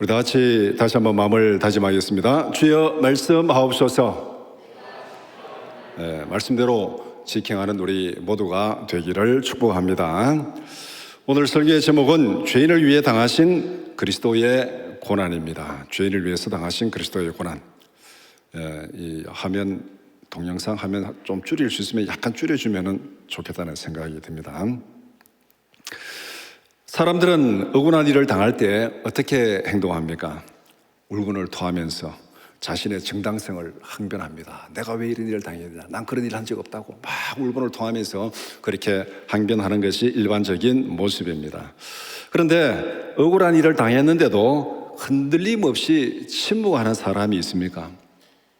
우리 다 같이 다시 한번 마음을 다짐하겠습니다. 주여 말씀하옵소서. 네, 말씀대로 지켜하는 우리 모두가 되기를 축복합니다. 오늘 설교의 제목은 죄인을 위해 당하신 그리스도의 고난입니다. 죄인을 위해서 당하신 그리스도의 고난. 예, 이 화면 동영상 화면 좀 줄일 수 있으면 약간 줄여주면 좋겠다는 생각이 듭니다. 사람들은 억울한 일을 당할 때 어떻게 행동합니까? 울분을 토하면서 자신의 정당성을 항변합니다. 내가 왜 이런 일을 되나? 난 그런 일 한 적 없다고 막 울분을 토하면서 그렇게 항변하는 것이 일반적인 모습입니다. 그런데 억울한 일을 당했는데도 흔들림 없이 침묵하는 사람이 있습니까?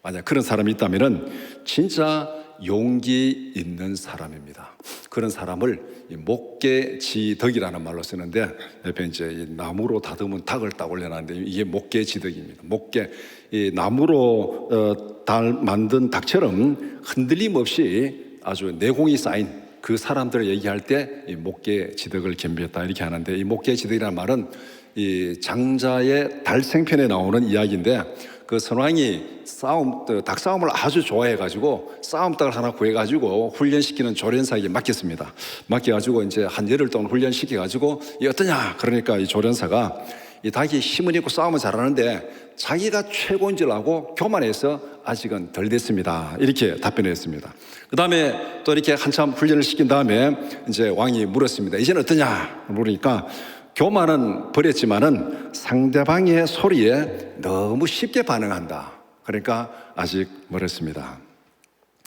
만약 그런 사람이 있다면 진짜 용기 있는 사람입니다. 그런 사람을 이 목계 지덕이라는 말로 쓰는데 옆에 이제 이 나무로 다듬은 닭을 딱 올려놨는데 이게 목계 지덕입니다. 목계 이 나무로 어, 달 만든 닭처럼 흔들림 없이 아주 내공이 쌓인 그 사람들을 얘기할 때 이 목계 지덕을 겸비했다 이렇게 하는데 이 목계 지덕이라는 말은 이 장자의 달생편에 나오는 이야기인데 그 선왕이 싸움, 그 닭싸움을 아주 좋아해가지고 싸움닭을 하나 구해가지고 훈련시키는 조련사에게 맡겼습니다. 맡겨가지고 이제 한 열흘 동안 훈련시켜가지고 이 어떠냐? 그러니까 이 조련사가 이 닭이 힘은 있고 싸움은 잘하는데 자기가 최고인 줄 알고 교만해서 아직은 덜 됐습니다. 이렇게 답변했습니다. 그 다음에 또 이렇게 한참 훈련을 시킨 다음에 이제 왕이 물었습니다. 이제는 어떠냐? 물으니까 교만은 버렸지만은 상대방의 소리에 너무 쉽게 반응한다. 그러니까 아직 멀었습니다.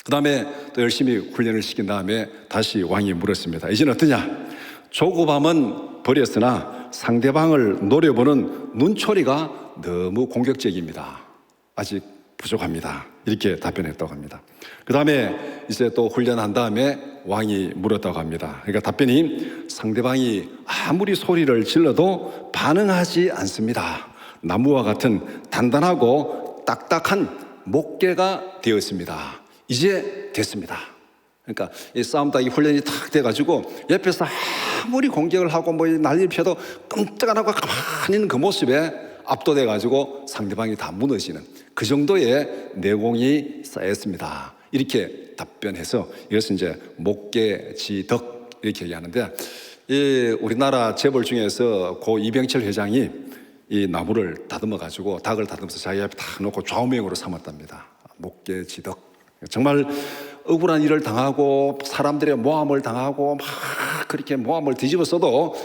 그 다음에 또 열심히 훈련을 시킨 다음에 다시 왕이 물었습니다. 이제는 어떠냐? 조급함은 버렸으나 상대방을 노려보는 눈초리가 너무 공격적입니다. 아직 부족합니다. 이렇게 답변했다고 합니다. 그 다음에 이제 또 훈련한 다음에 왕이 물었다고 합니다. 그러니까 답변이 상대방이 아무리 소리를 질러도 반응하지 않습니다. 나무와 같은 단단하고 딱딱한 목계가 되었습니다. 이제 됐습니다. 그러니까 이 싸움닭이 훈련이 탁 돼가지고 옆에서 아무리 공격을 하고 뭐 난리를 펴도 끔찍 안 하고 가만히 있는 그 모습에 압도돼가지고 상대방이 다 무너지는 그 정도의 내공이 쌓였습니다. 이렇게 답변해서 이것은 이제 목계지덕 이렇게 얘기하는데 이 우리나라 재벌 중에서 고 이병철 회장이 이 나무를 다듬어 가지고 닭을 다듬어서 자기 앞에 딱 놓고 좌우명으로 삼았답니다. 목계지덕 정말 억울한 일을 당하고 사람들의 모함을 당하고 막 그렇게 모함을 뒤집어써도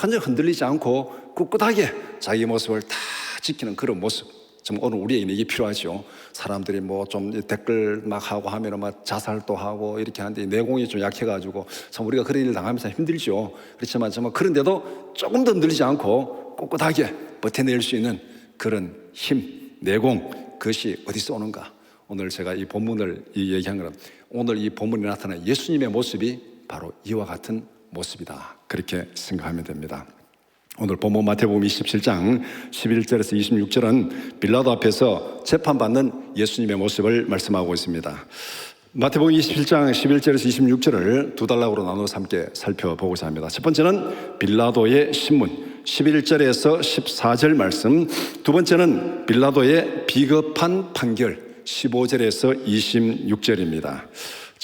전혀 흔들리지 않고 꿋꿋하게 자기 모습을 다 지키는 그런 모습. 좀 오늘 우리에게 이게 필요하죠. 사람들이 뭐 좀 댓글 막 하고 하면은 막 자살도 하고 이렇게 하는데 내공이 좀 약해가지고 참 우리가 그런 일을 당하면서 힘들죠. 그렇지만 정말 그런데도 조금 더 흔들리지 않고 꿋꿋하게 버텨낼 수 있는 그런 힘, 내공 그것이 어디서 오는가? 오늘 제가 이 본문을 이 얘기한 거는 오늘 이 본문에 나타난 예수님의 모습이 바로 이와 같은 모습이다. 그렇게 생각하면 됩니다. 오늘 본문 마태복음 27장 11절에서 26절은 빌라도 앞에서 재판받는 예수님의 모습을 말씀하고 있습니다. 마태복음 27장 11절에서 26절을 두 단락으로 나눠서 함께 살펴보고자 합니다. 첫 번째는 빌라도의 신문 11절에서 14절 말씀, 두 번째는 빌라도의 비겁한 판결 15절에서 26절입니다.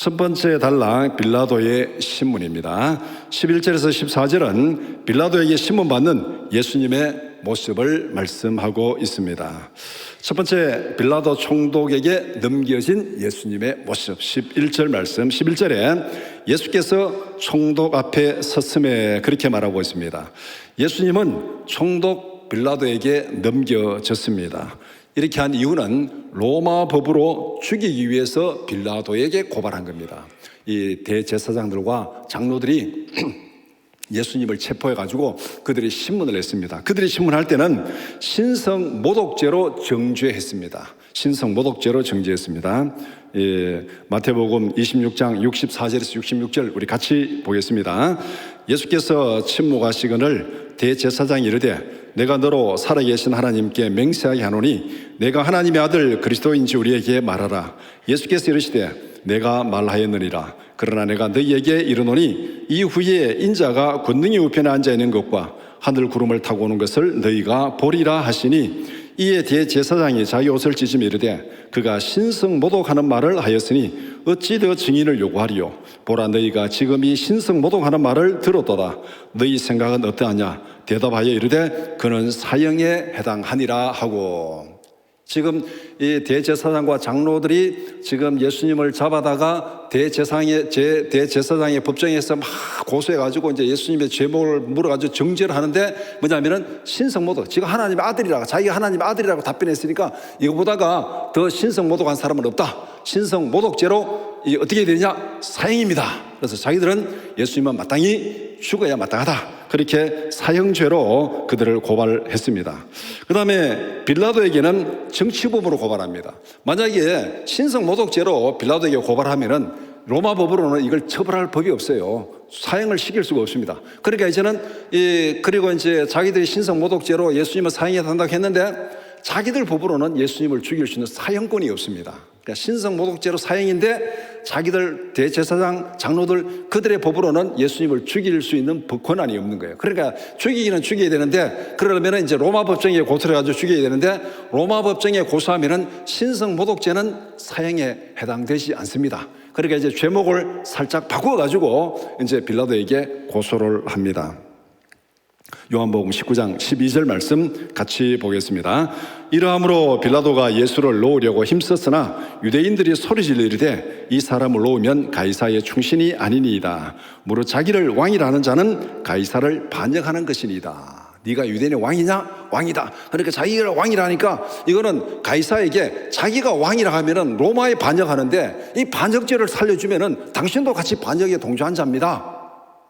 첫 번째 단락 빌라도의 신문입니다. 11절에서 14절은 빌라도에게 신문받는 예수님의 모습을 말씀하고 있습니다. 첫 번째 빌라도 총독에게 넘겨진 예수님의 모습 11절 말씀 11절에 예수께서 총독 앞에 섰음에 그렇게 말하고 있습니다. 예수님은 총독 빌라도에게 넘겨졌습니다. 이렇게 한 이유는 로마 법으로 죽이기 위해서 빌라도에게 고발한 겁니다. 이 대제사장들과 장로들이 예수님을 체포해 가지고 그들이 신문을 했습니다. 그들이 신문할 때는 신성 모독죄로 정죄했습니다. 신성 모독죄로 정죄했습니다. 예, 마태복음 26장 64절에서 66절 우리 같이 보겠습니다. 예수께서 침묵하시거늘 대제사장이 이르되 내가 너로 살아계신 하나님께 맹세하게 하노니 내가 하나님의 아들 그리스도인지 우리에게 말하라. 예수께서 이르시되 내가 말하였느니라. 그러나 내가 너희에게 이르노니 이후에 인자가 권능이 우편에 앉아 있는 것과 하늘 구름을 타고 오는 것을 너희가 보리라 하시니 이에 대제사장이 자기 옷을 찢으며 이르되 그가 신성 모독하는 말을 하였으니 어찌 더 증인을 요구하리요? 보라 너희가 지금 이 신성 모독하는 말을 들었도다. 너희 생각은 어떠하냐? 대답하여 이르되 그는 사형에 해당하니라 하고 지금 이 대제사장과 장로들이 지금 예수님을 잡아다가 대제사장의 제 대제사장의 법정에서 막 고소해 가지고 이제 예수님의 죄목을 물어 가지고 정죄를 하는데 뭐냐면은 신성모독 지금 하나님의 아들이라고 자기가 하나님의 아들이라고 답변했으니까 이거보다가 더 신성모독한 사람은 없다. 신성모독죄로 이 어떻게 되냐? 사형입니다. 그래서 자기들은 예수님은 마땅히 죽어야 마땅하다. 그렇게 사형죄로 그들을 고발했습니다. 그 다음에 빌라도에게는 정치범으로 고발합니다. 만약에 신성 모독죄로 빌라도에게 고발하면은 로마 법으로는 이걸 처벌할 법이 없어요. 사형을 시킬 수가 없습니다. 그러니까 이제는 이 그리고 이제 자기들이 신성 모독죄로 예수님을 사형에 단다고 했는데 자기들 법으로는 예수님을 죽일 수 있는 사형권이 없습니다. 그러니까 신성 모독죄로 사형인데 자기들 대제사장 장로들 그들의 법으로는 예수님을 죽일 수 있는 법- 권한이 없는 거예요. 그러니까 죽이기는 죽여야 되는데 그러려면 이제 로마 법정에 고소를 가지고 죽여야 되는데 로마 법정에 고소하면은 신성 모독죄는 사형에 해당되지 않습니다. 그러니까 이제 죄목을 살짝 바꾸어 가지고 이제 빌라도에게 고소를 합니다. 요한복음 19장 12절 말씀 같이 보겠습니다. 이러함으로 빌라도가 예수를 놓으려고 힘썼으나 유대인들이 소리질러 이르되 이 사람을 놓으면 가이사의 충신이 아니니이다. 무릇 자기를 왕이라는 자는 가이사를 반역하는 것이니이다. 네가 유대인의 왕이냐? 왕이다. 그러니까 자기가 왕이라니까 이거는 가이사에게 자기가 왕이라 하면은 로마에 반역하는데 이 반역죄를 살려주면은 당신도 같이 반역에 동조한 자입니다.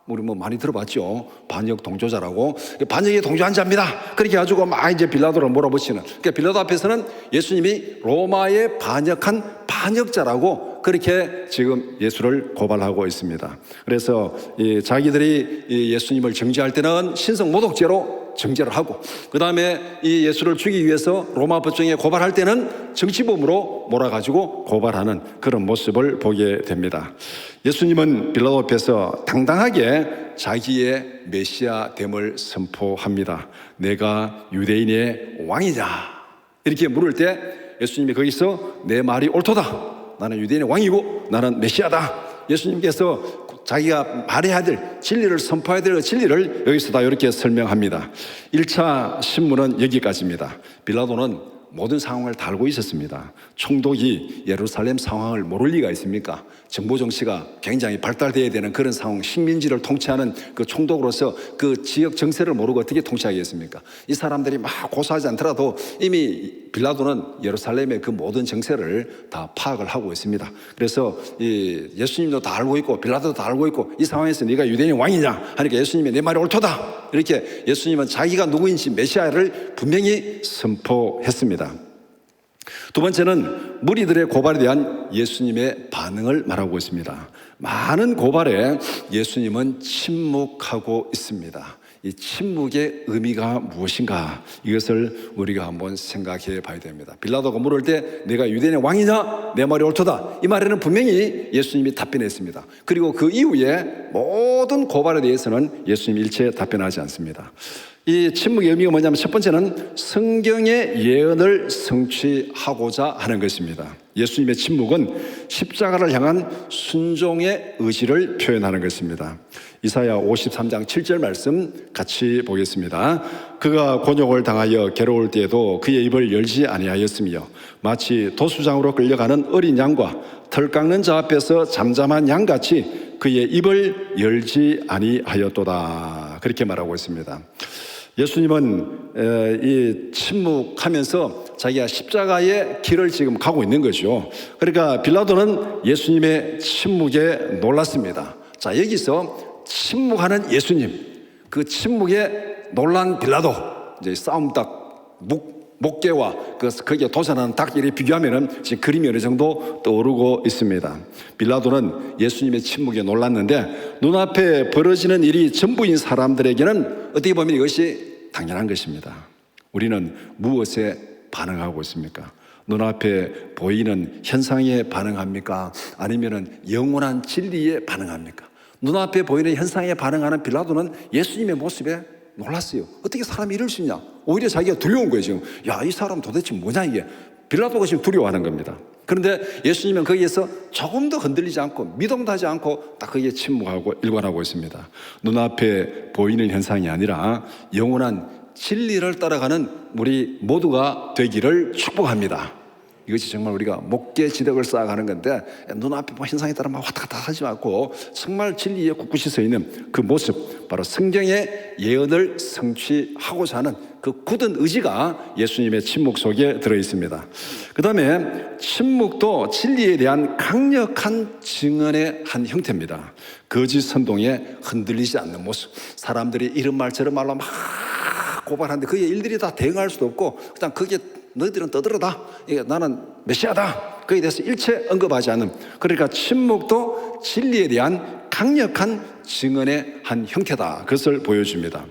우리 뭐 많이 들어봤죠. 반역 동조자라고. 반역에 동조한 자입니다. 그렇게 가지고 막 이제 빌라도를 몰아붙이는. 그러니까 빌라도 앞에서는 예수님이 로마에 반역한 반역자라고 그렇게 지금 예수를 고발하고 있습니다. 그래서 이 자기들이 이 예수님을 정죄할 때는 신성 모독죄로 정죄를 하고 그 다음에 이 예수를 죽이기 위해서 로마 법정에 고발할 때는 정치범으로 몰아가지고 고발하는 그런 모습을 보게 됩니다. 예수님은 빌라도 앞에서 당당하게 자기의 메시아 됨을 선포합니다. 내가 유대인의 왕이냐 이렇게 물을 때 예수님이 거기서 내 말이 옳도다. 나는 유대인의 왕이고 나는 메시아다. 예수님께서 자기가 말해야 될 진리를 선포해야 될 진리를 여기서 다 이렇게 설명합니다. 1차 신문은 여기까지입니다. 빌라도는 모든 상황을 다 알고 있었습니다. 총독이 예루살렘 상황을 모를 리가 있습니까? 정보 정치가 굉장히 발달되어야 되는 그런 상황, 식민지를 통치하는 그 총독으로서 그 지역 정세를 모르고 어떻게 통치하겠습니까? 이 사람들이 막 고소하지 않더라도 이미 빌라도는 예루살렘의 그 모든 정세를 다 파악을 하고 있습니다. 그래서 이 예수님도 다 알고 있고 빌라도도 다 알고 있고 이 상황에서 네가 유대인의 왕이냐 하니까 예수님이 내 말이 옳도다. 이렇게 예수님은 자기가 누구인지 메시아를 분명히 선포했습니다. 두 번째는 무리들의 고발에 대한 예수님의 반응을 말하고 있습니다. 많은 고발에 예수님은 침묵하고 있습니다. 이 침묵의 의미가 무엇인가 이것을 우리가 한번 생각해 봐야 됩니다. 빌라도가 물을 때 내가 유대인의 왕이냐 내 말이 옳도다 이 말에는 분명히 예수님이 답변했습니다. 그리고 그 이후에 모든 고발에 대해서는 예수님 일체 답변하지 않습니다. 이 침묵의 의미가 뭐냐면 첫 번째는 성경의 예언을 성취하고자 하는 것입니다. 예수님의 침묵은 십자가를 향한 순종의 의지를 표현하는 것입니다. 이사야 53장 7절 말씀 같이 보겠습니다. 그가 곤욕을 당하여 괴로울 때에도 그의 입을 열지 아니하였으며 마치 도수장으로 끌려가는 어린 양과 털 깎는 자 앞에서 잠잠한 양같이 그의 입을 열지 아니하였도다. 그렇게 말하고 있습니다. 예수님은 에, 이 침묵하면서 자기가 십자가의 길을 지금 가고 있는 거죠. 그러니까 빌라도는 예수님의 침묵에 놀랐습니다. 자, 여기서 침묵하는 예수님, 그 침묵에 놀란 빌라도, 이제 싸움 딱 목, 목계와 그 거기에 도전하는 닭끼리 비교하면은 지금 그림이 어느 정도 떠오르고 있습니다. 빌라도는 예수님의 침묵에 놀랐는데 눈앞에 벌어지는 일이 전부인 사람들에게는 어떻게 보면 이것이 당연한 것입니다. 우리는 무엇에 반응하고 있습니까? 눈앞에 보이는 현상에 반응합니까? 아니면은 영원한 진리에 반응합니까? 눈앞에 보이는 현상에 반응하는 빌라도는 예수님의 모습에 놀랐어요. 어떻게 사람이 이럴 수 있냐? 오히려 자기가 두려운 거예요, 지금. 야, 이 사람 도대체 뭐냐, 이게. 빌라도가 지금 두려워하는 겁니다. 그런데 예수님은 거기에서 조금 더 흔들리지 않고 미동도 하지 않고 딱 거기에 침묵하고 일관하고 있습니다. 눈앞에 보이는 현상이 아니라 영원한 진리를 따라가는 우리 모두가 되기를 축복합니다. 이것이 정말 우리가 목계 지덕을 쌓아가는 건데 눈앞에 뭐 현상에 따라 막 왔다 갔다 하지 말고 정말 진리에 굳굳이 서 있는 그 모습 바로 성경의 예언을 성취하고자 하는 그 굳은 의지가 예수님의 침묵 속에 들어 있습니다. 그 다음에 침묵도 진리에 대한 강력한 증언의 한 형태입니다. 거짓 선동에 흔들리지 않는 모습. 사람들이 이런 말 저런 말로 막 고발하는데 그의 일들이 다 대응할 수도 없고 그냥 거기에 너희들은 떠들어다. 이게 나는 메시아다. 거기에 대해서 일체 언급하지 않는. 그러니까 침묵도 진리에 대한 강력한 증언의 한 형태다. 그것을 보여줍니다.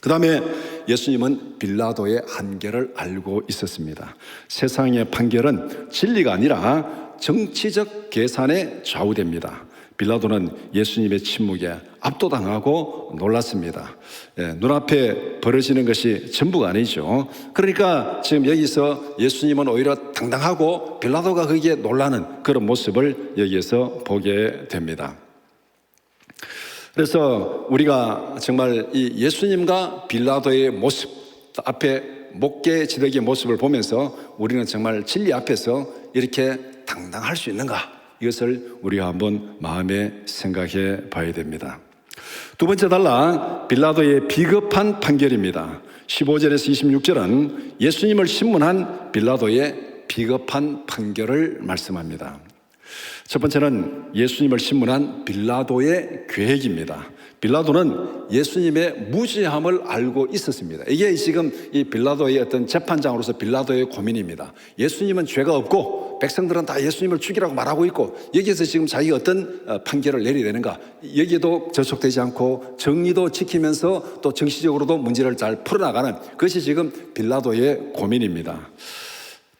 그 다음에 예수님은 빌라도의 한계를 알고 있었습니다. 세상의 판결은 진리가 아니라 정치적 계산에 좌우됩니다. 빌라도는 예수님의 침묵에 압도당하고 놀랐습니다. 예, 눈앞에 벌어지는 것이 전부가 아니죠. 그러니까 지금 여기서 예수님은 오히려 당당하고 빌라도가 거기에 놀라는 그런 모습을 여기에서 보게 됩니다. 그래서 우리가 정말 이 예수님과 빌라도의 모습 앞에 목계 지덕의 모습을 보면서 우리는 정말 진리 앞에서 이렇게 당당할 수 있는가 이것을 우리가 한번 마음에 생각해 봐야 됩니다. 두 번째 달라 빌라도의 비겁한 판결입니다. 15절에서 26절은 예수님을 신문한 빌라도의 비겁한 판결을 말씀합니다. 첫 번째는 예수님을 신문한 빌라도의 계획입니다. 빌라도는 예수님의 무지함을 알고 있었습니다. 이게 지금 이 빌라도의 어떤 재판장으로서 빌라도의 고민입니다. 예수님은 죄가 없고 백성들은 다 예수님을 죽이라고 말하고 있고 여기에서 지금 자기가 어떤 어, 판결을 내려야 되는가 여기에도 저촉되지 않고 정의도 지키면서 또 정치적으로도 문제를 잘 풀어나가는 그것이 지금 빌라도의 고민입니다.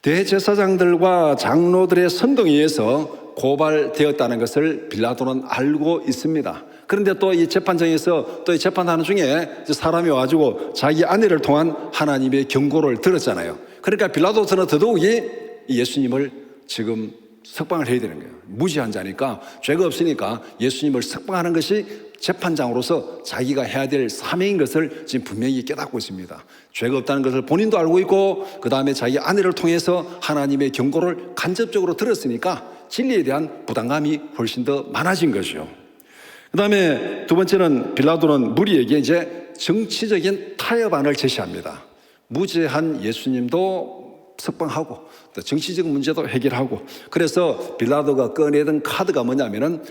대제사장들과 장로들의 선동에 의해서 고발되었다는 것을 빌라도는 알고 있습니다. 그런데 또 이 재판장에서 또 이 재판하는 중에 사람이 와가지고 자기 아내를 통한 하나님의 경고를 들었잖아요. 그러니까 빌라도서는 더더욱이 예수님을 지금 석방을 해야 되는 거예요. 무지한 자니까 죄가 없으니까 예수님을 석방하는 것이 재판장으로서 자기가 해야 될 사명인 것을 지금 분명히 깨닫고 있습니다. 죄가 없다는 것을 본인도 알고 있고 그 다음에 자기 아내를 통해서 하나님의 경고를 간접적으로 들었으니까 진리에 대한 부담감이 훨씬 더 많아진 것이요. 그 다음에 두 번째는 빌라도는 무리에게 이제 정치적인 타협안을 제시합니다. 무죄한 예수님도 석방하고 또 정치적 문제도 해결하고 그래서 빌라도가 꺼내던 카드가 뭐냐면은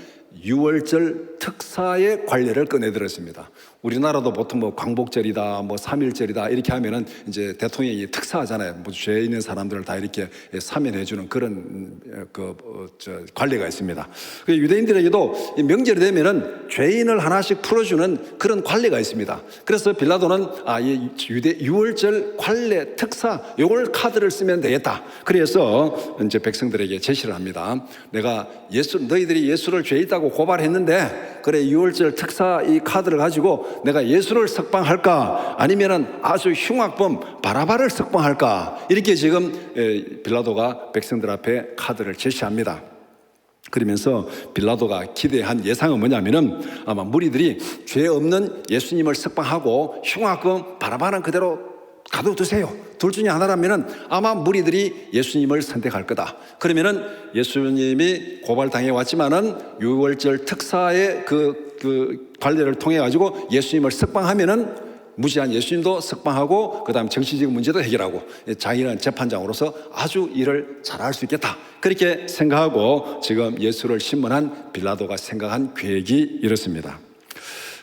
6월절 특사의 관례를 꺼내들었습니다. 우리나라도 보통 뭐 광복절이다, 뭐 3일절이다 이렇게 하면은 이제 대통령이 특사하잖아요. 뭐 죄 있는 사람들을 다 이렇게 사면해주는 그런 그 어, 저 관례가 있습니다. 그 유대인들에게도 이 명절이 되면은 죄인을 하나씩 풀어주는 그런 관례가 있습니다. 그래서 빌라도는 아이 유대 6월절 관례 특사 요걸 카드를 쓰면 되겠다. 그래서 이제 백성들에게 제시를 합니다. 내가 예수 너희들이 예수를 죄 있다고 고발했는데 그래 6월절 특사 이 카드를 가지고 내가 예수를 석방할까 아니면은 아주 흉악범 바라바를 석방할까 이렇게 지금 에, 빌라도가 백성들 앞에 카드를 제시합니다. 그러면서 빌라도가 기대한 예상은 뭐냐면은 아마 무리들이 죄 없는 예수님을 석방하고 흉악범 바라바는 그대로 가둬두세요. 둘 중에 하나라면은 아마 무리들이 예수님을 선택할 거다. 그러면은 예수님이 고발당해 왔지만은 6월절 특사의 그, 그 관례를 통해 가지고 예수님을 석방하면은 무지한 예수님도 석방하고 그다음 정치적 문제도 해결하고 자기는 재판장으로서 아주 일을 잘할 수 있겠다. 그렇게 생각하고 지금 예수를 신문한 빌라도가 생각한 계획이 이렇습니다.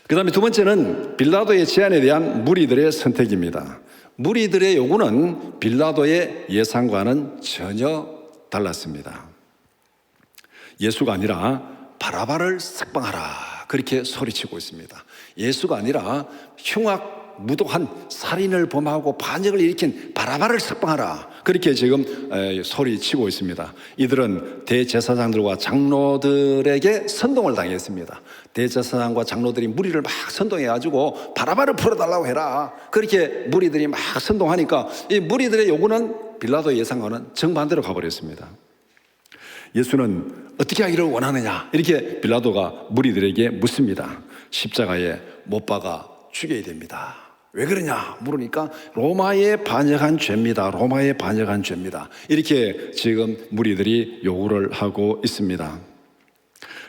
그 다음에 두 번째는 빌라도의 제안에 대한 무리들의 선택입니다. 무리들의 요구는 빌라도의 예상과는 전혀 달랐습니다. 예수가 아니라 바라바를 석방하라. 그렇게 소리치고 있습니다. 예수가 아니라 흉악 무도한 살인을 범하고 반역을 일으킨 바라바를 석방하라. 그렇게 지금 에, 소리치고 있습니다. 이들은 대제사장들과 장로들에게 선동을 당했습니다. 대제사장과 장로들이 무리를 막 선동해가지고 바라바를 풀어달라고 해라. 그렇게 무리들이 막 선동하니까 이 무리들의 요구는 빌라도 예상과는 정반대로 가버렸습니다. 예수는 어떻게 하기를 원하느냐 이렇게 빌라도가 무리들에게 묻습니다. 십자가에 못 박아 죽여야 됩니다. 왜 그러냐 물으니까 로마에 반역한 죄입니다. 로마에 반역한 죄입니다. 이렇게 지금 무리들이 요구를 하고 있습니다.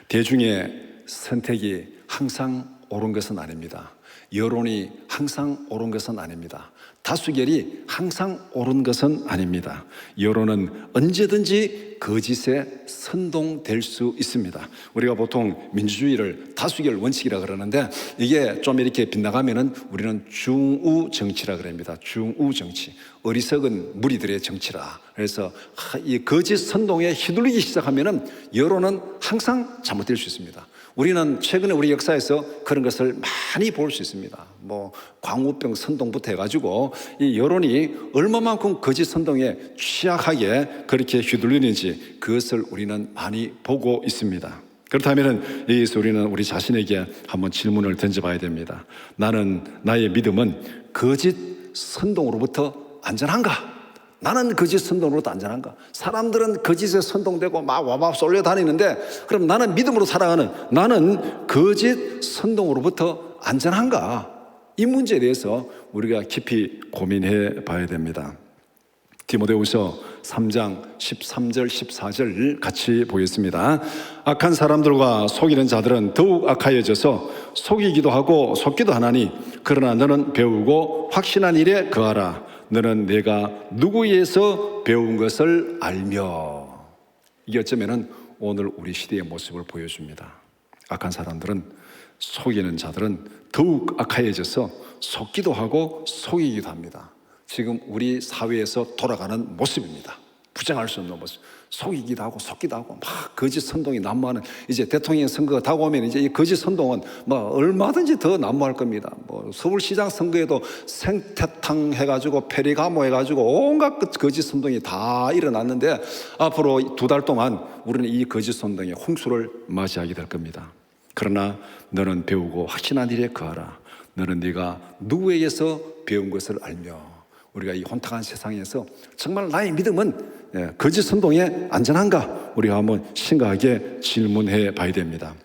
대중의 선택이 항상 옳은 것은 아닙니다. 여론이 항상 옳은 것은 아닙니다. 다수결이 항상 옳은 것은 아닙니다. 여론은 언제든지 거짓에 선동될 수 있습니다. 우리가 보통 민주주의를 다수결 원칙이라 그러는데 이게 좀 이렇게 빗나가면은 우리는 중우 정치라 그럽니다. 중우 정치. 어리석은 무리들의 정치라. 그래서 이 거짓 선동에 휘둘리기 시작하면은 여론은 항상 잘못될 수 있습니다. 우리는 최근에 우리 역사에서 그런 것을 많이 볼 수 있습니다. 뭐 광우병 선동부터 해가지고 이 여론이 얼마만큼 거짓 선동에 취약하게 그렇게 휘둘리는지 그것을 우리는 많이 보고 있습니다. 그렇다면 여기서 우리는 우리 자신에게 한번 질문을 던져봐야 됩니다. 나는 나의 믿음은 거짓 선동으로부터 안전한가? 나는 거짓 선동으로도 안전한가? 사람들은 거짓에 선동되고 막 와봐 쏠려 다니는데 그럼 나는 믿음으로 살아가는 나는 거짓 선동으로부터 안전한가? 이 문제에 대해서 우리가 깊이 고민해 봐야 됩니다. 디모데후서 3장 13절 14절 같이 보겠습니다. 악한 사람들과 속이는 자들은 더욱 악하여져서 속이기도 하고 속기도 하나니 그러나 너는 배우고 확신한 일에 거하라. 너는 내가 누구에서 배운 것을 알며 이게 어쩌면은 오늘 우리 시대의 모습을 보여줍니다. 악한 사람들은 속이는 자들은 더욱 악하여져서 속기도 하고 속이기도 합니다. 지금 우리 사회에서 돌아가는 모습입니다. 부정할 수 없는 모습. 속이기도 하고 속기도 하고 막 거짓 선동이 난무하는 이제 대통령 선거가 다가오면 이제 이 거짓 선동은 뭐 얼마든지 더 난무할 겁니다. 뭐 서울시장 선거에도 생태탕 해가지고 페리가모 해가지고 온갖 그 거짓 선동이 다 일어났는데 앞으로 두 달 동안 우리는 이 거짓 선동의 홍수를 맞이하게 될 겁니다. 그러나 너는 배우고 확신한 일에 거하라. 너는 네가 누구에게서 배운 것을 알며 우리가 이 혼탁한 세상에서 정말 나의 믿음은 예, 거짓 선동에 안전한가? 우리가 한번 심각하게 질문해 봐야 됩니다.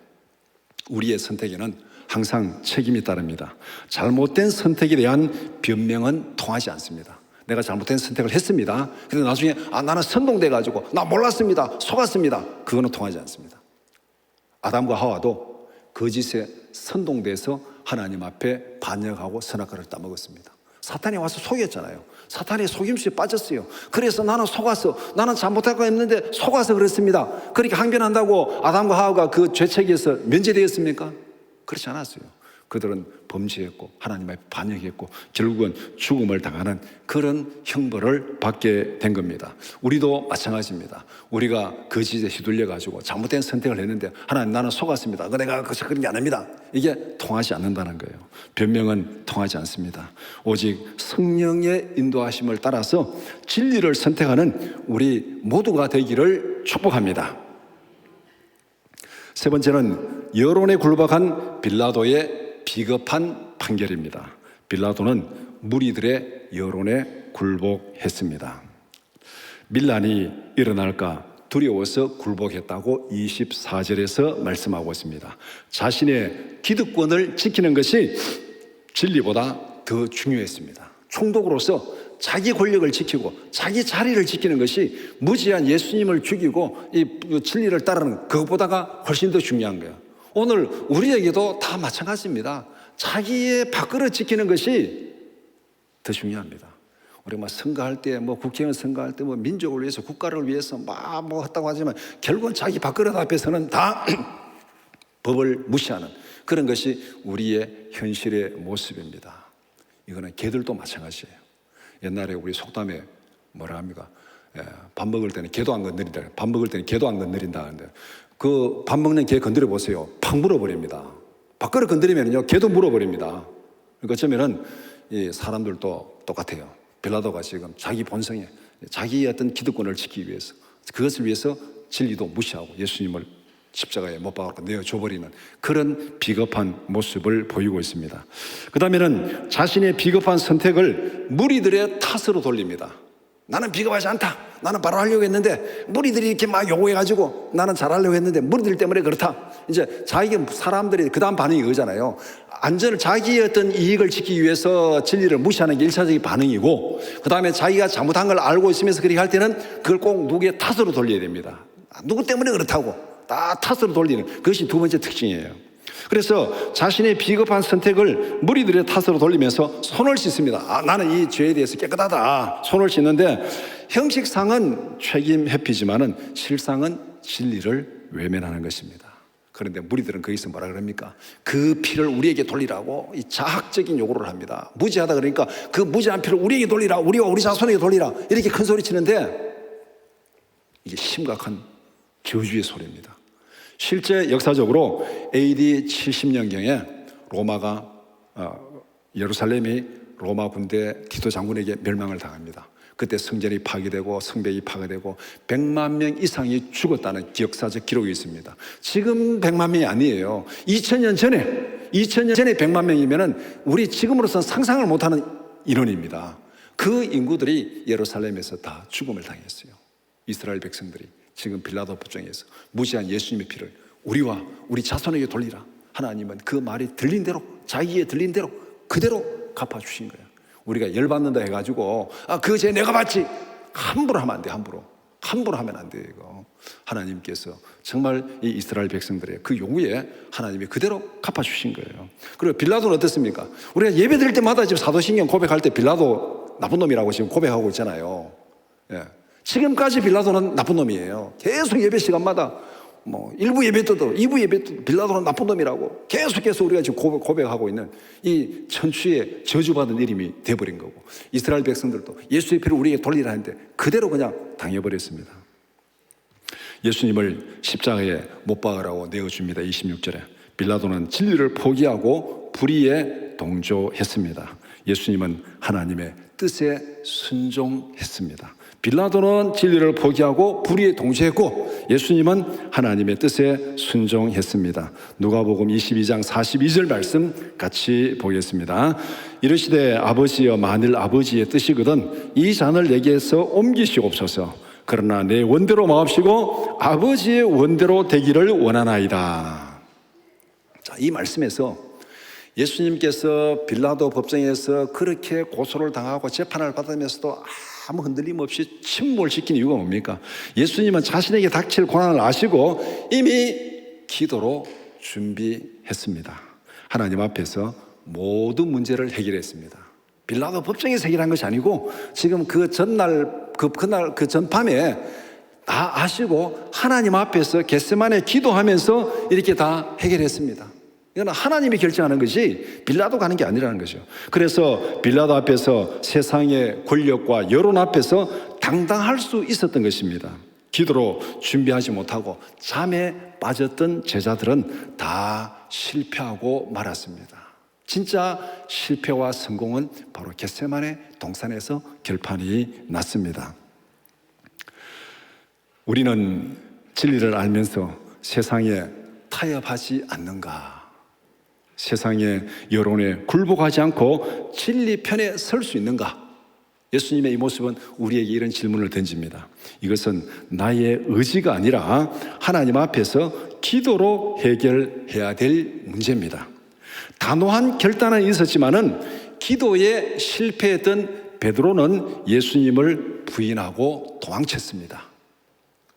우리의 선택에는 항상 책임이 따릅니다. 잘못된 선택에 대한 변명은 통하지 않습니다. 내가 잘못된 선택을 했습니다. 근데 나중에 아 나는 선동돼 가지고 나 몰랐습니다. 속았습니다. 그거는 통하지 않습니다. 아담과 하와도 거짓에 선동돼서 하나님 앞에 반역하고 선악과를 따먹었습니다. 사탄이 와서 속였잖아요. 사탄의 속임수에 빠졌어요. 그래서 나는 속아서 나는 잘못할 거 했는데 속아서 그랬습니다. 그렇게 항변한다고 아담과 하와가 그 죄책에서 면제되었습니까? 그렇지 않았어요. 그들은 범죄했고 하나님 앞에 반역했고 결국은 죽음을 당하는 그런 형벌을 받게 된 겁니다. 우리도 마찬가지입니다. 우리가 거짓에 휘둘려 가지고 잘못된 선택을 했는데 하나님 나는 속았습니다. 그 내가 그런 게 아닙니다. 이게 통하지 않는다는 거예요. 변명은 통하지 않습니다. 오직 성령의 인도하심을 따라서 진리를 선택하는 우리 모두가 되기를 축복합니다. 세 번째는 여론에 굴복한 빌라도의 비겁한 판결입니다. 빌라도는 무리들의 여론에 굴복했습니다. 밀란이 일어날까 두려워서 굴복했다고 24절에서 말씀하고 있습니다. 자신의 기득권을 지키는 것이 진리보다 더 중요했습니다. 총독으로서 자기 권력을 지키고 자기 자리를 지키는 것이 무지한 예수님을 죽이고 이 진리를 따르는 그것보다가 훨씬 더 중요한 거예요. 오늘 우리에게도 다 마찬가지입니다. 자기의 밥그릇 지키는 것이 더 중요합니다. 우리 뭐 선거할 때, 뭐 국회의원 선거할 때, 뭐 민족을 위해서, 국가를 위해서 막뭐 했다고 하지만 결국은 자기 밥그릇 앞에서는 다 법을 무시하는 그런 것이 우리의 현실의 모습입니다. 이거는 개들도 마찬가지예요. 옛날에 우리 속담에 뭐라 합니까? 예, 밥 먹을 때는 개도 안 건드린다. 밥 먹을 때는 개도 안 건드린다. 하는데 그 밥 먹는 개 건드려 보세요. 팍 물어버립니다. 밥그릇 건드리면요, 개도 물어버립니다. 그러니까 이 사람들도 똑같아요. 빌라도가 지금 자기 본성에 자기의 어떤 기득권을 지키기 위해서 그것을 위해서 진리도 무시하고 예수님을 십자가에 못 박아서 내어줘버리는 그런 비겁한 모습을 보이고 있습니다. 그 다음에는 자신의 비겁한 선택을 무리들의 탓으로 돌립니다. 나는 비겁하지 않다. 나는 바로 하려고 했는데 무리들이 이렇게 막 요구해가지고 나는 잘하려고 했는데 무리들 때문에 그렇다. 이제 자기가 사람들이 그 다음 반응이 그거잖아요. 안전을 자기의 어떤 이익을 지키기 위해서 진리를 무시하는 게 일차적인 반응이고 그 다음에 자기가 잘못한 걸 알고 있으면서 그렇게 할 때는 그걸 꼭 누구의 탓으로 돌려야 됩니다. 아, 누구 때문에 그렇다고 다 탓으로 돌리는 그것이 두 번째 특징이에요. 그래서 자신의 비겁한 선택을 무리들의 탓으로 돌리면서 손을 씻습니다. 아, 나는 이 죄에 대해서 깨끗하다. 손을 씻는데 형식상은 책임 회피지만은 실상은 진리를 외면하는 것입니다. 그런데 무리들은 거기서 뭐라 그럽니까? 그 피를 우리에게 돌리라고 이 자학적인 요구를 합니다. 무지하다 그러니까 그 무지한 피를 우리에게 돌리라. 우리와 우리 자손에게 돌리라. 이렇게 큰 소리 치는데 이게 심각한 저주의 소리입니다. 실제 역사적으로 AD 70년경에 로마가 어, 예루살렘이 로마 군대 티토 장군에게 멸망을 당합니다. 그때 성전이 파괴되고 성벽이 파괴되고 100만 명 이상이 죽었다는 역사적 기록이 있습니다. 지금 100만 명이 아니에요. 2000년 전에 2000년 전에 100만 명이면은 우리 지금으로서는 상상을 못 하는 인원입니다. 그 인구들이 예루살렘에서 다 죽음을 당했어요. 이스라엘 백성들이 지금 빌라도 법정에서 무시한 예수님의 피를 우리와 우리 자손에게 돌리라. 하나님은 그 말이 들린 대로 자기에 들린 대로 그대로 갚아 주신 거예요. 우리가 열 받는다 해 가지고 아 그 죄 내가 받지 함부로 하면 안 돼 함부로 함부로 하면 안 돼 이거 하나님께서 정말 이 이스라엘 백성들의 그 요구에 하나님이 그대로 갚아 주신 거예요. 그리고 빌라도는 어떻습니까? 우리가 예배 드릴 때마다 지금 사도신경 고백할 때 빌라도 나쁜 놈이라고 지금 고백하고 있잖아요. 예. 지금까지 빌라도는 나쁜 놈이에요. 계속 예배 시간마다 뭐 일부 예배 때도 이부 예배 때도 빌라도는 나쁜 놈이라고 계속해서 우리가 지금 고백, 고백하고 있는 이 천추의 저주받은 이름이 돼버린 거고 이스라엘 백성들도 예수의 피를 우리에게 돌리라 하는데 그대로 그냥 당해버렸습니다. 예수님을 십자가에 못 박으라고 내어줍니다. 26절에 빌라도는 진리를 포기하고 불의에 동조했습니다. 예수님은 하나님의 뜻에 순종했습니다. 빌라도는 진리를 포기하고 불의에 동조했고 예수님은 하나님의 뜻에 순종했습니다. 누가복음 22장 42절 말씀 같이 보겠습니다. 이르시되 아버지여 만일 아버지의 뜻이거든 이 잔을 내게서 옮기시옵소서. 그러나 내 원대로 마옵시고 아버지의 원대로 되기를 원하나이다. 자, 이 말씀에서 예수님께서 빌라도 법정에서 그렇게 고소를 당하고 재판을 받으면서도 아무 흔들림 없이 침몰 시킨 이유가 뭡니까? 예수님은 자신에게 닥칠 고난을 아시고 이미 기도로 준비했습니다. 하나님 앞에서 모든 문제를 해결했습니다. 빌라도 법정에서 해결한 것이 아니고 지금 그 전날 그 그날 그 전밤에 다 아시고 하나님 앞에서 겟세만에 기도하면서 이렇게 다 해결했습니다. 이건 하나님이 결정하는 것이 빌라도 가는 게 아니라는 거죠. 그래서 빌라도 앞에서 세상의 권력과 여론 앞에서 당당할 수 있었던 것입니다. 기도로 준비하지 못하고 잠에 빠졌던 제자들은 다 실패하고 말았습니다. 진짜 실패와 성공은 바로 겟세만의 동산에서 결판이 났습니다. 우리는 진리를 알면서 세상에 타협하지 않는가? 세상의 여론에 굴복하지 않고 진리 편에 설 수 있는가? 예수님의 이 모습은 우리에게 이런 질문을 던집니다. 이것은 나의 의지가 아니라 하나님 앞에서 기도로 해결해야 될 문제입니다. 단호한 결단은 있었지만은 기도에 실패했던 베드로는 예수님을 부인하고 도망쳤습니다.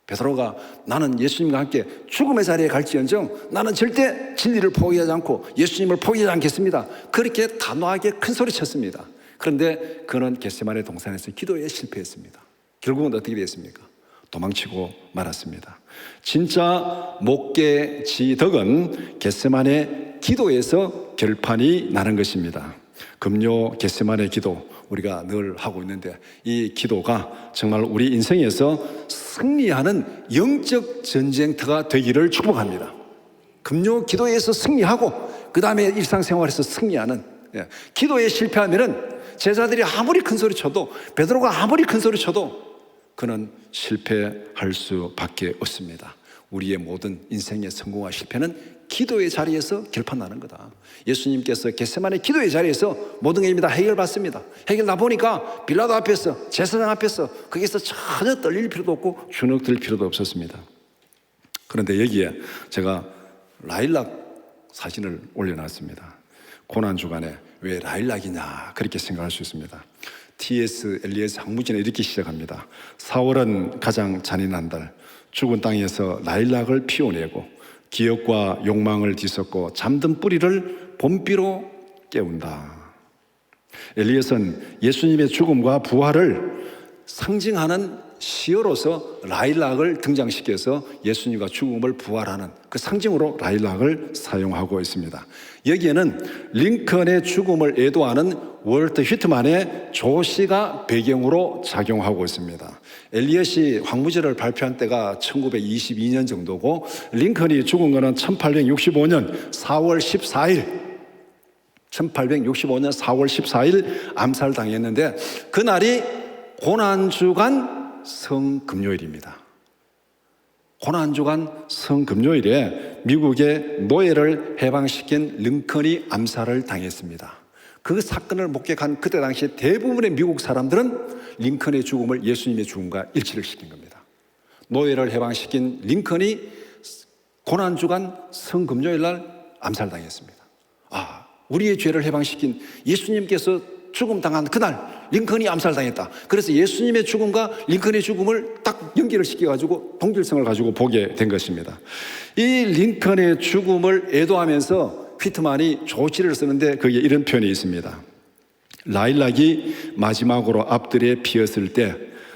베드로가 나는 예수님과 함께 죽음의 자리에 갈지언정 나는 절대 진리를 포기하지 않고 예수님을 포기하지 않겠습니다. 그렇게 단호하게 큰 소리 쳤습니다. 그런데 그는 겟세만의 동산에서 기도에 실패했습니다. 결국은 어떻게 됐습니까? 도망치고 말았습니다. 진짜 목계 지덕은 겟세만의 기도에서 결판이 나는 것입니다. 금요 겟세만의 기도 우리가 늘 하고 있는데 이 기도가 정말 우리 인생에서 승리하는 영적 전쟁터가 되기를 축복합니다. 금요 기도에서 승리하고 그 다음에 일상생활에서 승리하는 예. 기도에 실패하면은 제자들이 아무리 큰 소리 쳐도 베드로가 아무리 큰 소리 쳐도 그는 실패할 수밖에 없습니다. 우리의 모든 인생의 성공과 실패는 기도의 자리에서 결판나는 거다. 예수님께서 겟세만의 기도의 자리에서 모든 게 입니다 해결받습니다. 해결 나 보니까 빌라도 앞에서 제사장 앞에서 거기서 전혀 떨릴 필요도 없고 주눅 들 필요도 없었습니다. 그런데 여기에 제가 라일락 사진을 올려놨습니다. 고난 주간에 왜 라일락이냐 그렇게 생각할 수 있습니다. T.S. 엘리에스 항무진은 이렇게 시작합니다. 4월은 가장 잔인한 달, 죽은 땅에서 라일락을 피워내고 기억과 욕망을 뒤섞고 잠든 뿌리를 봄비로 깨운다. 엘리에스는 예수님의 죽음과 부활을 상징하는 시어로서 라일락을 등장시켜서 예수님과 죽음을 부활하는 그 상징으로 라일락을 사용하고 있습니다. 여기에는 링컨의 죽음을 애도하는 월트 휘트만의 조시가 배경으로 작용하고 있습니다. 엘리엇이 황무지를 발표한 때가 1922년 정도고 링컨이 죽은 것은 1865년 4월 14일 1865년 4월 14일 암살당했는데 그날이 고난주간 성금요일입니다. 고난주간 성금요일에 미국의 노예를 해방시킨 링컨이 암살을 당했습니다. 그 사건을 목격한 그때 당시 대부분의 미국 사람들은 링컨의 죽음을 예수님의 죽음과 일치를 시킨 겁니다. 노예를 해방시킨 링컨이 고난주간 성금요일 날 암살당했습니다. 아, 우리의 죄를 해방시킨 예수님께서 죽음 당한 그날 링컨이 암살당했다. 그래서 예수님의 죽음과 링컨의 죽음을 딱 연결을 시켜가지고 동질성을 가지고 보게 된 것입니다. 이 링컨의 죽음을 애도하면서 휘트만이 조치를 쓰는데 거기에 이런 표현이 있습니다. 라일락이 마지막으로 앞들에 피었을 때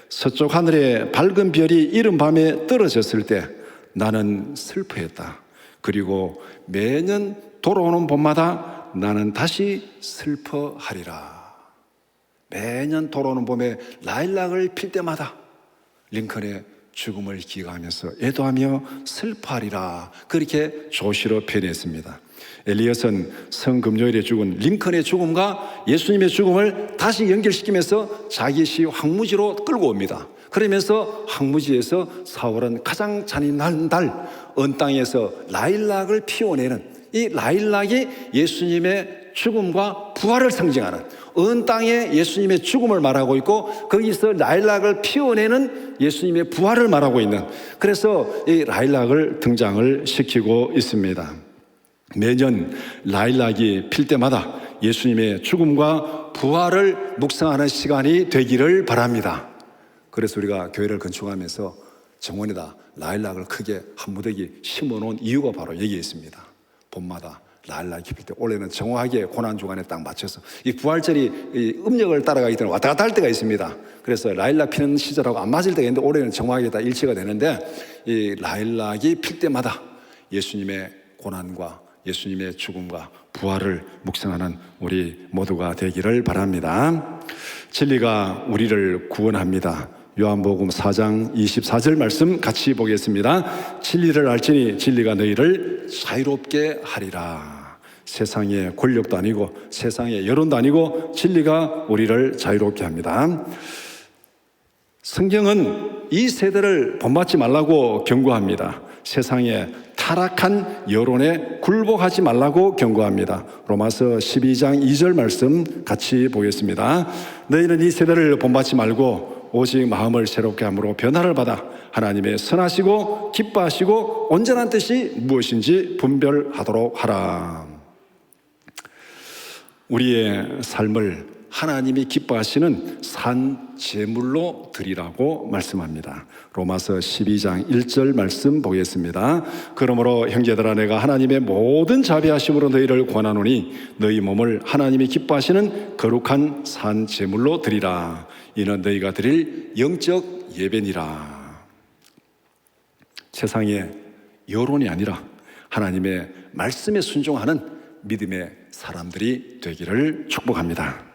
서쪽 하늘에 밝은 별이 이른 밤에 떨어졌을 때 나는 슬퍼했다. 그리고 매년 돌아오는 봄마다 나는 다시 슬퍼하리라. 매년 돌아오는 봄에 라일락을 필 때마다 링컨의 죽음을 기억하면서 애도하며 슬퍼하리라. 그렇게 조시로 표현했습니다. 엘리엇은 성금요일에 죽은 링컨의 죽음과 예수님의 죽음을 다시 연결시키면서 자기 시 황무지로 끌고 옵니다. 그러면서 황무지에서 4월은 가장 잔인한 달, 언 땅에서 라일락을 피워내는 이 라일락이 예수님의 죽음과 부활을 상징하는 언 땅에 예수님의 죽음을 말하고 있고 거기서 라일락을 피워내는 예수님의 부활을 말하고 있는 그래서 이 라일락을 등장을 시키고 있습니다. 매년 라일락이 필 때마다 예수님의 죽음과 부활을 묵상하는 시간이 되기를 바랍니다. 그래서 우리가 교회를 건축하면서 정원에다 라일락을 크게 한 무더기 심어 놓은 이유가 바로 여기에 있습니다. 봄마다 라일락이 필때 올해는 정확하게 고난 주간에 딱 맞춰서 이 부활절이 이 음력을 따라가기 때문에 왔다 갔다 할 때가 있습니다. 그래서 라일락 피는 시절하고 안 맞을 때가 있는데 올해는 정확하게 다 일치가 되는데 이 라일락이 필 때마다 예수님의 고난과 예수님의 죽음과 부활을 묵상하는 우리 모두가 되기를 바랍니다. 진리가 우리를 구원합니다. 요한복음 4장 24절 말씀 같이 보겠습니다. 진리를 알지니 진리가 너희를 자유롭게 하리라. 세상의 권력도 아니고 세상의 여론도 아니고 진리가 우리를 자유롭게 합니다. 성경은 이 세대를 본받지 말라고 경고합니다. 세상의 타락한 여론에 굴복하지 말라고 경고합니다. 로마서 12장 2절 말씀 같이 보겠습니다. 너희는 이 세대를 본받지 말고 오직 마음을 새롭게 함으로 변화를 받아 하나님의 선하시고 기뻐하시고 온전한 뜻이 무엇인지 분별하도록 하라. 우리의 삶을 하나님이 기뻐하시는 산 제물로 드리라고 말씀합니다. 로마서 12장 1절 말씀 보겠습니다. 그러므로 형제들아 내가 하나님의 모든 자비하심으로 너희를 권하노니 너희 몸을 하나님이 기뻐하시는 거룩한 산 제물로 드리라. 이는 너희가 드릴 영적 예배니라. 세상의 여론이 아니라 하나님의 말씀에 순종하는 믿음의 사람들이 되기를 축복합니다.